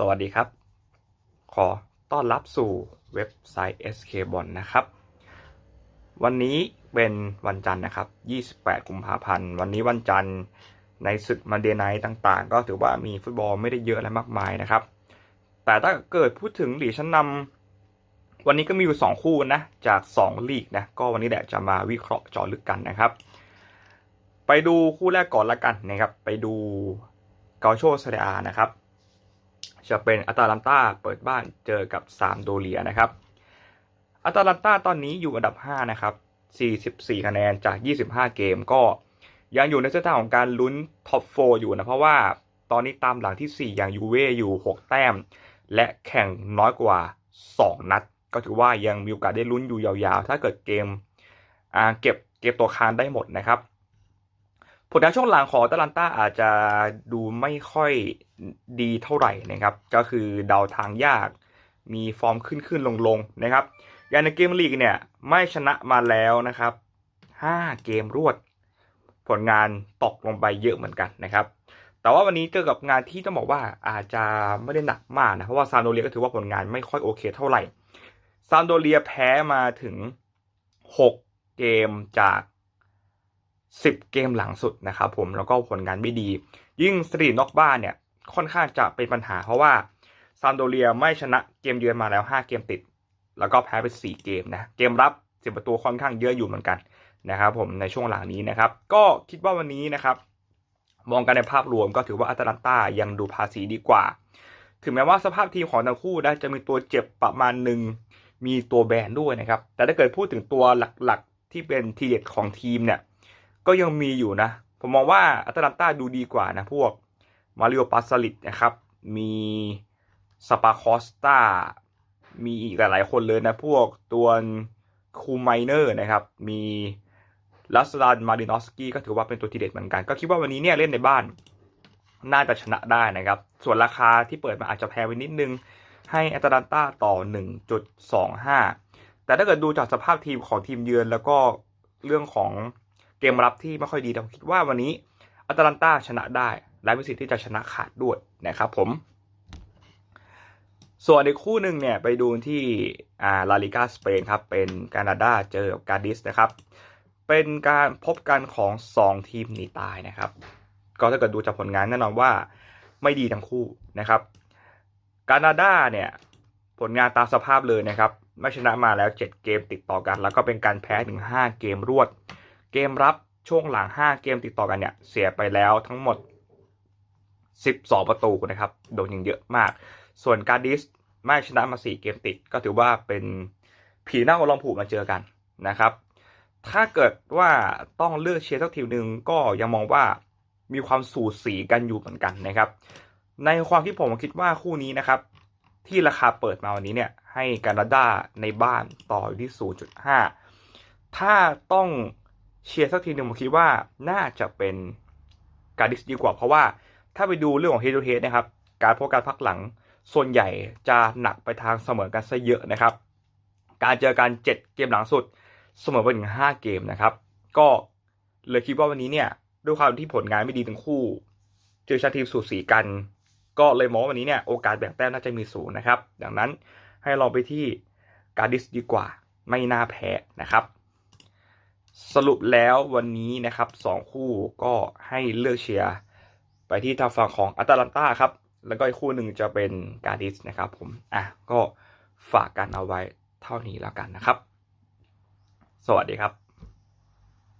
สวัสดีครับ ขอต้อนรับสู่เว็บไซต์ SK b o n นะครับ วันนี้เป็นวันจันทร์นะครับ 28 กุมภาพันธ์ วันนี้วันจันทร์ในศึกมันเดย์ไนท์ต่างๆ ก็ถือว่ามีฟุตบอลไม่ได้เยอะอะไรมากมายนะครับ แต่ถ้าเกิดพูดถึงหลีกชั้นนำวันนี้ก็มีอยู่ 2 คู่นะ จาก 2 ลีกนะ ก็วันนี้แหละจะมาวิเคราะห์เจาะลึกกันนะครับ ไปดูคู่แรกก่อนละกันนะครับ ไปดูเกาโชเซเรียนะครับ จะเป็นอัตาลันตาเปิดบ้านเจอกับซามโดเลียนะครับอัตาลันตาตอนนี้อยู่อันดับ 5 นะครับ 44 คะแนนจาก 25 เกมก็ยังอยู่ในเส้นทางของการลุ้นท็อป 4 อยู่นะ เพราะว่าตอนนี้ตามหลังที่ 4 อย่างยูเว่อยู่ 6 แต้ม และแข่งน้อยกว่า 2 นัด ก็ถือว่ายังมีโอกาสได้ลุ้นอยู่ยาวๆ ถ้าเกิดเกมเก็บเก็บตัวคานได้หมดนะครับ ผลงานช่วงหลังของอตาลันตาอาจจะดูไม่ค่อย ดีเท่าไหร่นะครับ ก็คือเดาทางยาก มีฟอร์มขึ้นขึ้นลงลงนะครับอย่างในเกมลีกเนี่ยไม่ชนะมาแล้วนะครับ 5 เกมรวด ผลงานตกลงไปเยอะเหมือนกันนะครับ แต่ว่าวันนี้เจอกับงานที่ต้องบอกว่าอาจจะไม่ได้หนักมากนะ เพราะว่าซานโดเรียก็ถือว่าผลงานไม่ค่อยโอเคเท่าไหร่ซานโดเรียแพ้มาถึง 6 เกมจาก 10 เกมหลังสุดนะครับผมแล้วก็ผลงานไม่ดี ยิ่งสตรีนอกบ้านเนี่ย ค่อนข้างจะเป็นปัญหา เพราะว่าซานโดเรียไม่ชนะเกมเยือนมาแล้ว 5 เกมติด แล้วก็แพ้ไป 4 เกมนะ เกมรับเสียประตูค่อนข้างเยอะอยู่เหมือนกันนะครับผมในช่วงหลังนี้นะครับ ก็คิดว่าวันนี้นะครับ มองกันในภาพรวมก็ถือว่าอัตแลนตายังดูภาษีดีกว่า ถึงแม้ว่าสภาพทีมของทั้งคู่นะจะมีตัวเจ็บประมาณหนึ่งมีตัวแบนด้วยนะครับ แต่ถ้าเกิดพูดถึงตัวหลักๆ ที่เป็นทีเด็ดของทีมเนี่ย ก็ยังมีอยู่นะ ผมมองว่าอัตแลนตาดูดีกว่านะพวก มาริโอปาสลิดนะครับ มีสปาคอสตามีอีกหลายๆคนเลยนะ พวกตัวคูไมเนอร์นะครับ มีลัสลานมารินอสกี้ก็ถือว่าเป็นตัวทีเด็ดเหมือนกัน ก็คิดว่าวันนี้เนี่ยเล่นในบ้าน น่าจะชนะได้นะครับ ส่วนราคาที่เปิดมาอาจจะแพงไปนิดนึง ให้แอตแลนตาต่อ 1.25 แต่ถ้าเกิดดูจากสภาพทีมของทีมเยือน แล้วก็เรื่องของเกมรับที่ไม่ค่อยดีผมคิดว่าวันนี้อัตแลนตาชนะได้ และมีสิทธิ์ที่จะชนะขาดด้วยนะครับผม ส่วนอีกคู่หนึ่งเนี่ยไปดูที่อ่าลาลิกาสเปนครับ เป็นแคนาดาเจอกับกาดิสนะครับ เป็นการพบกันของ 2 ทีมหนีตายนะครับ ก็ถ้าเกิดดูจากผลงานแน่นอนว่าไม่ดีทั้งคู่นะครับกานาดาเนี่ยผลงานตามสภาพเลยนะครับไม่ชนะมาแล้ว 7 เกมติดต่อกัน แล้วก็เป็นการแพ้ถึง 5 เกมรวด เกมรับช่วงหลัง 5 เกมติดต่อกันเนี่ยเสียไปแล้วทั้งหมด 12 ประตูนะครับ โดนยิงเยอะมาก ส่วนการดิสไม่ชนะมา 4 เกมติด ก็ถือว่าเป็นผีหน้าลองผูกมาเจอกันนะครับ ถ้าเกิดว่าต้องเลือกเชียร์สักทีมหนึ่งก็ยังมองว่ามีความสูสีกันอยู่เหมือนกันนะครับ ในความคิดผมคิดว่าคู่นี้นะครับ ที่ราคาเปิดมาวันนี้เนี่ยให้แคนาดาในบ้านต่ออยู่ที่ 0.5 ถ้าต้องเชียร์สักทีหนึ่งผมคิดว่าน่าจะเป็นการดิสดีกว่าเพราะว่า ถ้าไปดูเรื่องของเฮด o เฮดนะครับ การพบการพักหลังส่วนใหญ่จะหนักไปทางเสมอกันซะเยอะนะครับ การเจอกัน 7 เกมหลังสุดเสมอไปถึง 5 เกมนะครับ ก็เลยคิดว่าวันนี้เนี่ยด้วยความที่ผลงานไม่ดีทั้งคู่ เจอชาติทีมสูสีกัน ก็เลยมองว่าวันนี้เนี่ยโอกาสแบ่งแต้มน่าจะมีสูงนะครับ ดังนั้นให้ลองไปที่การดิสดีกว่าไม่น่าแพ้นะครับ สรุปแล้ววันนี้นะครับสองคู่ก็ให้เลือกเชียร์ ไปที่ทางฝั่งของอัตแลนตาครับ แล้วก็อีกคู่หนึ่งจะเป็นการดิสนะครับผม อะ ก็ฝากกันเอาไว้เท่านี้แล้วกันนะครับ สวัสดีครับ